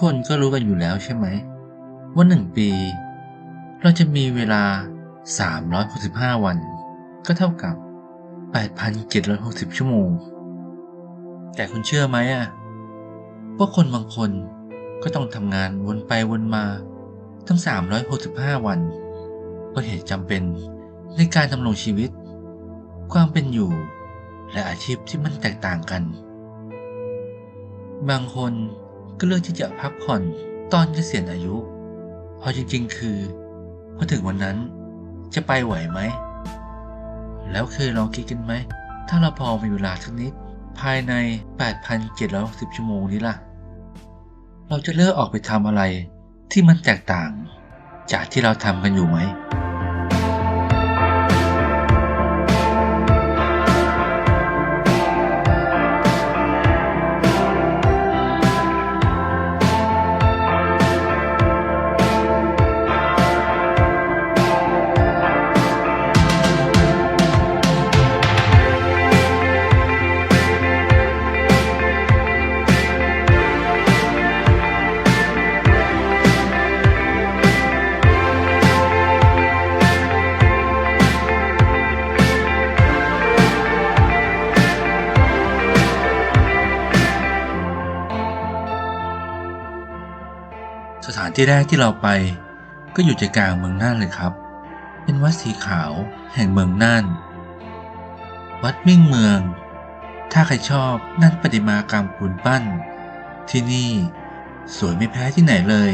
คนก็รู้กันอยู่แล้วใช่ไหม ว่าหนึ่งปี เราจะมีเวลา 365 วัน ก็เท่ากับ 8,760 ชั่วโมง แต่คุณเชื่อไหมอะว่าคนบางคนก็ต้องทำงานวนไปวนมา ทั้ง 365 วัน เพราะเหตุจำเป็นในการดำรงชีวิต ความเป็นอยู่ และอาชีพที่มันแตกต่างกัน บางคน ก็เลือกที่จะพักผ่อนตอนเกษียณอายุพราะจริงๆ คือพอถึงวันนั้นจะไปไหวไหม แล้วเคยลองคิดกันไหม ถ้าเราพอมีเวลาสักนิด ภายใน 8,760 ชั่วโมงนี้ล่ะ เราจะเลือกออกไปทำอะไรที่มันแตกต่าง จากที่เราทำกันอยู่ไหม ถานที่แรกที่เราไป ก็อยู่ใจกลางเมืองน่านเลยครับ เป็นวัดสีขาวแห่งเมืองน่าน วัดมิ่งเมือง ถ้าใครชอบนั่นปริมากรรมปูนปั้น ที่นี่สวยไม่แพ้ที่ไหนเลย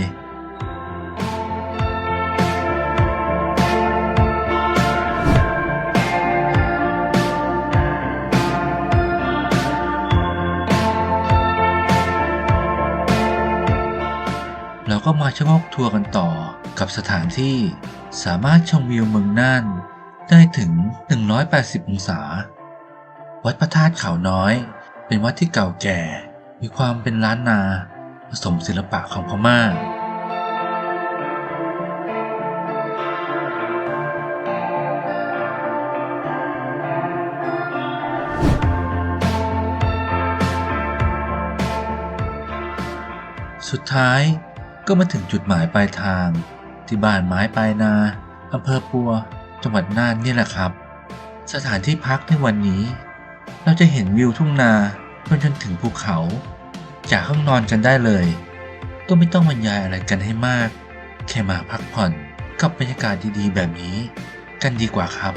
ก็มาชะงกทัวร์กันต่อกับสถานที่สามารถชมวิวเมืองน่านได้ถึง 180 องศา วัดพระธาตุเขาน้อย เป็นวัดที่เก่าแก่ มีความเป็นล้านนา ผสมศิลปะของพม่า สุดท้าย ก็มาถึงจุดหมายปลายทาง ที่บ้านไม้ปลายนาอำเภอปัว จังหวัดน่านนี่แหละครับ สถานที่พักในวันนี้ เราจะเห็นวิวทุ่งนาจนจนถึงภูเขา จากห้องนอนกันได้เลย ก็ไม่ต้องบรรยายอะไรกันให้มาก แค่มาพักผ่อนกับบรรยากาศดีๆ แบบนี้ กันดีกว่าครับ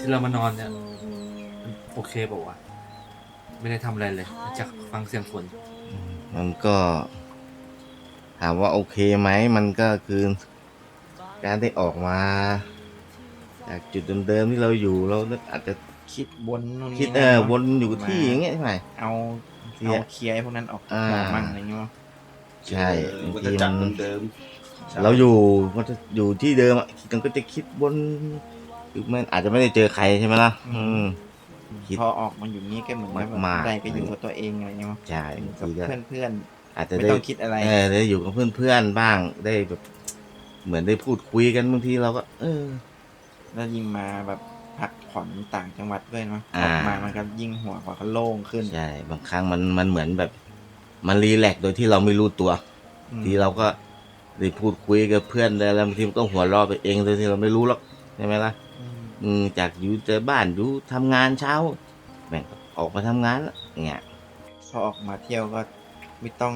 ที่เรามานอนเนี่ยมันโอเคบอกว่าวะไม่ได้ทำอะไรเลยจากฟังเสียงฝนมันก็ ถามว่าโอเคไหม มันก็คือการได้ออกมา จากจุดเดิมๆที่เราอยู่เราอาจจะคิดวนนู่นคิดนี่เอนั่นอเนาะวนอยู่ที่อย่างเงี้ยใช่ไหม เอาเคลียร์ เอาเคลียร์ไอ้พวกนั้นออกอ่าออกมั่งอะไรเงี้ยมั้งใช่เออบางวัฏทีจักรมันเดิม เราอยู่มันจะอยู่ที่เดิมอะมันก็จะคิดวน คือมันอาจจะไม่ได้เจอใครใช่ไหมล่ะอืม คิด พอออกมาอยู่นี้ก็เหมือนแบบมากๆ ได้ไปอยู่กับตัวเองอะไรเงี้ยมั้งใช่อยู่กับทีก็เพื่อนเพื่อนอาจๆจะไม่ได้ต้องคิดอะไร เออได้อยู่กับเพื่อนๆบ้างได้แบบ เหมือนได้พูดคุยกันบางทีเราก็ เออ แล้วยิ่งมาแบบพักผ่อนต่างจังหวัดด้วยเนาะอ่า ออกมามันก็ยิ่งหัวกว่าก็โล่งขึ้นใช่บางครั้งมันมันเหมือนแบบ มันรีแลกซ์โดยที่เราไม่รู้ตัว อืมทีเราก็ได้พูดคุยกับเพื่อนได้แล้วบางทีมันก็หัวเราะไปเองโดยที่เราไม่รู้หรอกใช่ไหมล่ะ อืมอืมจากอยู่แต่บ้านอยู่ทำงานเช้าแม่งก็ออกมาทำงานแล้วเนี่ย พอออกมาเที่ยวก็ไม่ต้อง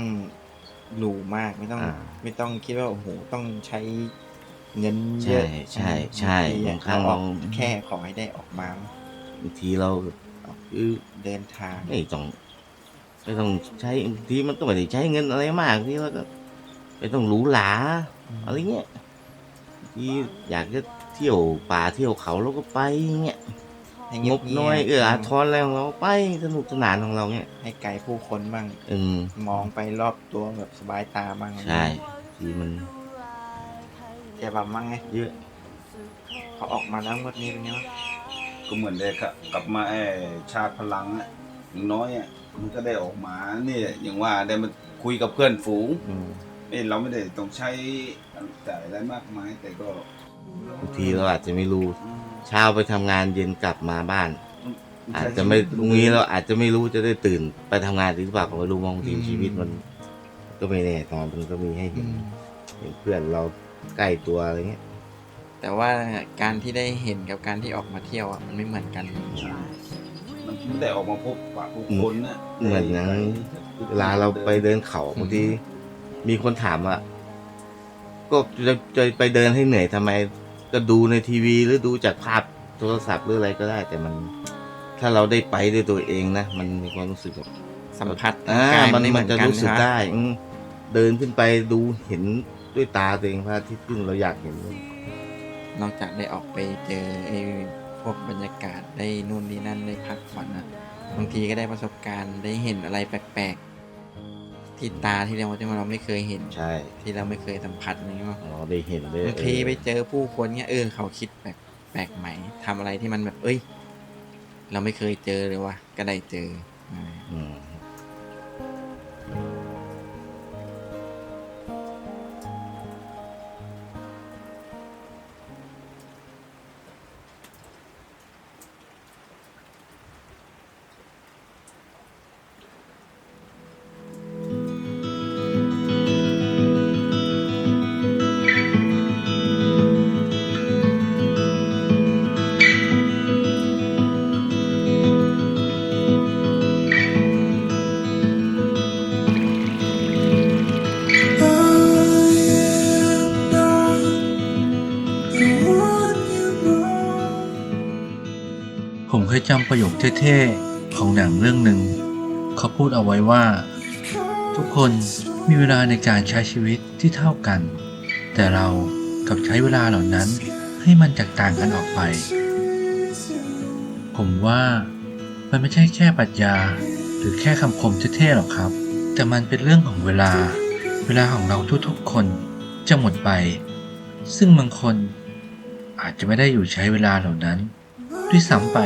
หรูมากไม่ต้อง อ่าไม่ต้องคิดว่าโอ้โหต้องใช้เงินเยใช่อะใช่ใช่บางทีอะบางครั้งเราออกเราแค่ขอให้ได้ออกมาบางทีเราคือเดินทาง ไม่ต้องไม่ต้องใช้บางทีมันก็ไม่ได้ใช้เงินอะไรมากที่เราก็ไม่ต้องหรูหราอะไรเงี้ยที่อยากจะ เที่ยวป่าเที่ยวเขาเราก็ไปเงี้ยให้งเงียบบน้อยๆเอออาทรอะไรของเราไปสนุกสนานของเราเงี้ยให้ไกลผู้คนบ้างอืม มองไปรอบตัวแบบสบายตาบ้างใช่ ทีมันแกแบบมั่งไงเยอะเขาออกมาแล้วงวดนี้เป็นไงวะก็เหมือนได้กลับกลับมาไอ้ชาติพลังอะอย่างน้อยอะมันก็ได้ออกมาเนี่ยอย่างว่าได้มาคุยกับเพื่อนฝูงอืม เอ้ยเราไม่ได้ต้องใช้จ่ายอะไรมากมาย แต่ก็ บางทีเราอาจจะไม่รู้อืมเช้าไปทำงานเย็นกลับมาบ้าน อาจจะไม่พรุ่งนี้เราอาจจะไม่รู้จะได้ตื่น ไปทำงานหรือเปล่าก็ไม่รู้บางทีชีวิตมัน ก็ไม่แน่นอนมันก็มีให้เห็นเห็นเพื่อนเราใกล้ตัวอะไรเงี้ย แต่ว่าการที่ได้เห็นกับการที่ออกมาเที่ยวอะมันไม่เหมือนกัน มันไม่ได้ออกมาพบปะผู้คนนะเหมือนอย่างนั้นเวลาเราไปเดินเขาบางทีมีคนถามว่า ก็จะจะไปเดินให้เหนื่อยทำไม ก็ดูในทีวีหรือดูจากภาพโทรศัพท์หรืออะไรก็ได้ แต่มัน ถ้าเราได้ไปด้วยตัวเองนะ มันมีความรู้สึกแบบสัมผัสอ่าทางกายมันไม่เหมัมืนอนจะกันรู้สึกนะได้อืมเดินขึ้นไปดูเห็นด้วยตาตัวเองพระอาทิตย์ขึ้นเราอยากเห็นเลยนอกจากได้ออกไปเจอไอ้พวกบรรยากาศได้นู่นนี่นั่นได้พักผ่อนนะบางทีก็ได้ประสบการณ์ได้เห็นอะไรแปลกๆ ที่ตาที่เราที่เราไม่เคยเห็น ใช่ที่เราไม่เคยสัมผัสอย่างนี้ว่าเราได้เห็นเลยบางทีไปเจอผู้คนเนี้ยเออเขาคิดแปลกแปลกใหม่ทำอะไรที่มันแบบ เอ้ย เราไม่เคยเจอเลยว่ะก็ได้เจออ่าอืม จำประโยคเท่ๆ ของหนังเรื่องหนึ่ง เขาพูดเอาไว้ว่า ทุกคนมีเวลาในการใช้ชีวิตที่เท่ากัน แต่เรากับใช้เวลาเหล่านั้นให้มันแตกต่างกันออกไป ผมว่ามันไม่ใช่แค่ปรัชญา หรือแค่คำคมเท่ๆหรอกครับ แต่มันเป็นเรื่องของเวลา เวลาของเราทุกๆคนจะหมดไป ซึ่งบางคนอาจจะไม่ได้อยู่ใช้เวลาเหล่านั้น ด้วยซ้ำไป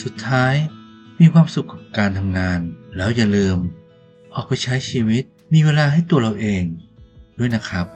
สุดท้าย มีความสุขกับการทำงาน แล้วอย่าลืม ออกไปใช้ชีวิตมีเวลาให้ตัวเราเองด้วยนะครับ